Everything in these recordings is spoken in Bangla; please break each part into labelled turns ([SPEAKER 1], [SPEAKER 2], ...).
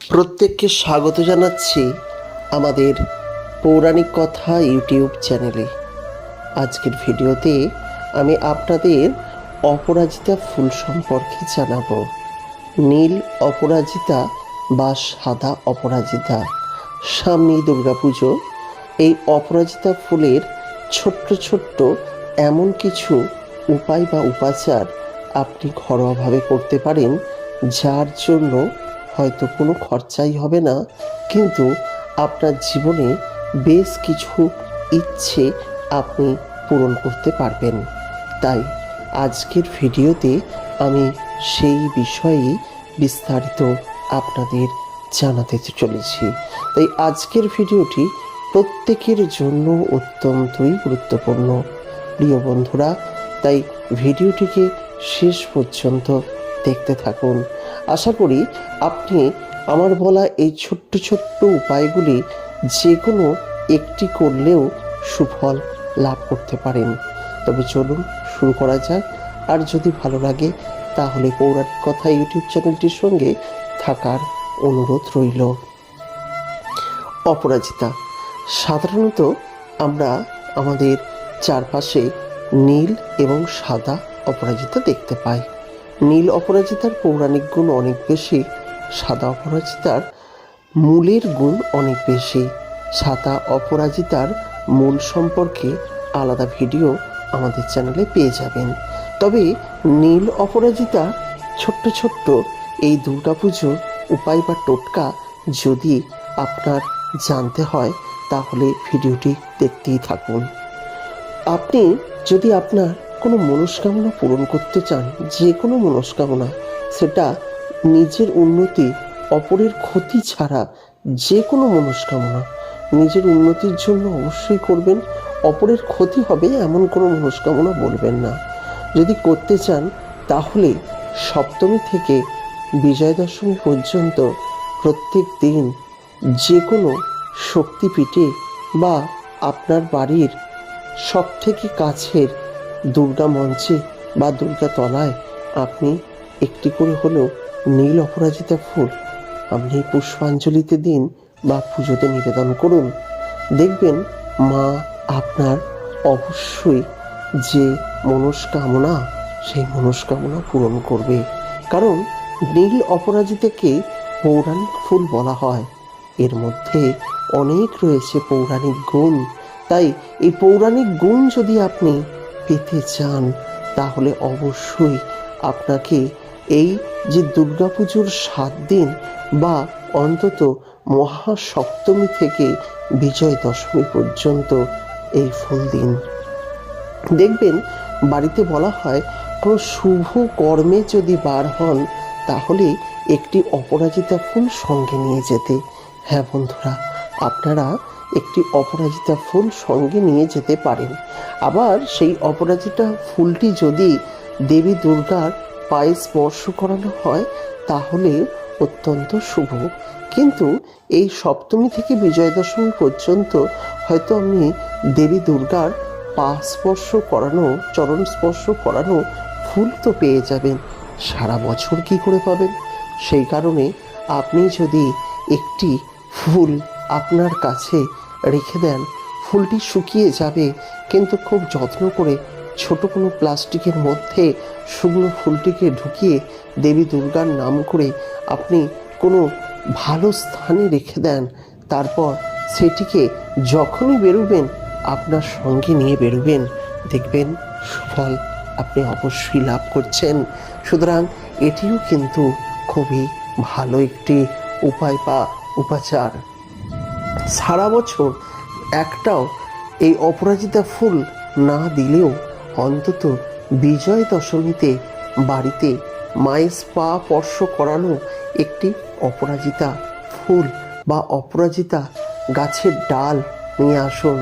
[SPEAKER 1] প্রত্যেককে স্বাগত জানাচ্ছি আমাদের পৌরাণিক কথা ইউটিউব চ্যানেলে। আজকের ভিডিওতে আমি আপনাদের অপরাজিতা ফুল সম্পর্কে জানাব। নীল অপরাজিতা বা সাদা অপরাজিতা। সামনেই দুর্গাপুজো। এই অপরাজিতা ফুলের ছোট্ট ছোট্ট এমন কিছু উপায় বা উপাচার আপনি ঘরোয়াভাবে করতে পারেন, যার জন্য হয়তো কোনো খরচাই হবে না, কিন্তু আপনার জীবনে বেশ কিছু ইচ্ছে আপনি পূরণ করতে পারবেন। তাই আজকের ভিডিওতে আমি সেই বিষয়েই বিস্তারিত আপনাদের জানাতে চলেছি। তাই আজকের ভিডিওটি প্রত্যেকের জন্য অত্যন্তই গুরুত্বপূর্ণ। প্রিয় বন্ধুরা, তাই ভিডিওটিকে শেষ পর্যন্ত দেখতে থাকুন। আশা করি আপনি আমার বলা এই ছোট্ট ছোট্ট উপায়গুলি যে কোনো একটি করলেও সুফল লাভ করতে পারেন। তবে চলুন শুরু করা যাক। আর যদি ভালো লাগে, তাহলে পৌরাণিক কথা ইউটিউব চ্যানেলটির সঙ্গে থাকার অনুরোধ রইল। অপরাজিতা, সাধারণত আমরা আমাদের চারপাশে নীল এবং সাদা অপরাজিতা দেখতে পাই। নীল অপরাজিতার পৌরাণিক গুণ অনেক বেশি, সাদা অপরাজিতার মূলের গুণ অনেক বেশি। সাদা অপরাজিতার মূল সম্পর্কে আলাদা ভিডিও আমাদের চ্যানেলে পেয়ে যাবেন। তবে নীল অপরাজিতা ছোট্ট ছোট্ট এই দুর্গাপুজোর উপায় বা টোটকা যদি আপনার জানতে হয়, তাহলে ভিডিওটি দেখতেই থাকুন। আপনি যদি আপনার কোনো মনস্কামনা পূরণ করতে চান, যে কোনো মনস্কামনা, সেটা নিজের উন্নতি, অপরের ক্ষতি ছাড়া যে কোনো মনস্কামনা। নিজের উন্নতির জন্য অবশ্যই করবেন, অপরের ক্ষতি হবে এমন কোনো মনস্কামনা বলবেন না। যদি করতে চান, তাহলে সপ্তমী থেকে বিজয় দশমী পর্যন্ত প্রত্যেক দিন যে কোনো শক্তিপীঠে বা আপনার বাড়ির সব থেকে কাছের দুর্গা মঞ্চে বা দুর্গা তলায় আপনি একটি করে হলেও নীল অপরাজিতা ফুল আপনি পুষ্পাঞ্জলিতে দিন বা পুজোতে নিবেদন করুন। দেখবেন মা আপনার অবশ্যই যে মনস্কামনা, সেই মনস্কামনা পূরণ করবে। কারণ নীল অপরাজিতাকে পৌরাণিক ফুল বলা হয়। এর মধ্যে অনেক রয়েছে পৌরাণিক গুণ। তাই এই পৌরাণিক গুণ যদি আপনি পেতে চান, তাহলে অবশ্যই আপনাকে এই যে দুর্গাপুজোর সাত দিন বা অন্তত মহাসপ্তমী থেকে বিজয় দশমী পর্যন্ত এই ফুল দিন। দেখবেন, বাড়িতে বলা হয়, কোনো শুভ কর্মে যদি বার হন, তাহলে একটি অপরাজিতা ফুল সঙ্গে নিয়ে যেতে। হ্যাঁ বন্ধুরা, আপনারা একটি অপরাজিতা ফুল সঙ্গে নিয়ে যেতে পারেন। আবার সেই অপরাজিতা ফুলটি যদি দেবী দুর্গার পায়ে স্পর্শ করানো হয়, তাহলে অত্যন্ত শুভ। কিন্তু এই সপ্তমী থেকে বিজয় দশমী পর্যন্ত হয়তো আপনি দেবী দুর্গার পা স্পর্শ করানো, চরণ স্পর্শ করানো ফুল তো পেয়ে যাবেন। সারা বছর কি করে পাবেন? সেই কারণে আপনি যদি একটি ফুল আপনার কাছে রেখে দেন। ফুলটি শুকিয়ে যাবে, কিন্তু খুব যত্ন করে ছোট কোনো প্লাস্টিকের মধ্যে শুকনো ফুলটিকে ঢুকিয়ে দেবী দুর্গার নাম করে আপনি কোনো ভালো স্থানে রেখে দেন। তারপর সেটিকে যখনই বেরোবেন, আপনার সঙ্গে নিয়ে বেরোবেন। দেখবেন সুফল আপনি অবশ্যই লাভ করছেন। সুতরাং এটিও কিন্তু খুবই ভালো একটি উপায় বা উপাচার। সারা বছর একটাও এই অপরাজিতা ফুল না দিলেও অন্তত বিজয় দশমীতে বাড়িতে মায়ের পা স্পর্শ করানো একটি অপরাজিতা ফুল বা অপরাজিতা গাছের ডাল নিয়ে আসুন।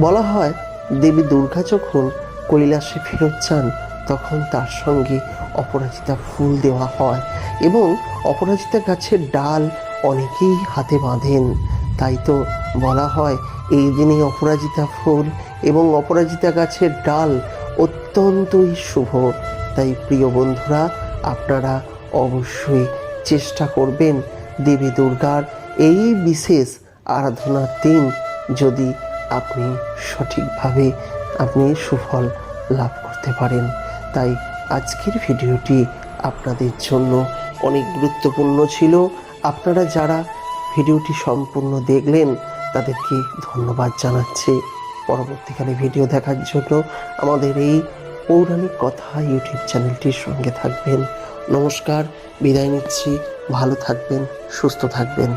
[SPEAKER 1] বলা হয়, দেবী দুর্গা যখন কৈলাসে ফেরত চান, তখন তার সঙ্গে অপরাজিতা ফুল দেওয়া হয় এবং অপরাজিতা গাছের ডাল অনেকেই হাতে বাঁধেন। তাই তো বলা হয় এই দিনে অপরাজিতা ফুল এবং অপরাজিতা গাছের ডাল অত্যন্তই শুভ। তাই প্রিয় বন্ধুরা, আপনারা অবশ্যই চেষ্টা করবেন দেবী দুর্গার এই বিশেষ আরাধনার দিন যদি আপনি সঠিকভাবে আপনি সুফল লাভ করতে পারেন। তাই আজকের ভিডিওটি আপনাদের জন্য অনেক গুরুত্বপূর্ণ ছিল। আপনারা যারা ভিডিওটি সম্পূর্ণ দেখলেন, তাদেরকে ধন্যবাদ জানাচ্ছি। পরবর্তীকালে ভিডিও দেখার জন্য আমাদের এই পৌরাণিক কথা ইউটিউব চ্যানেলটির সঙ্গে থাকবেন। নমস্কার, বিদায় নিচ্ছি। ভালো থাকবেন, সুস্থ থাকবেন।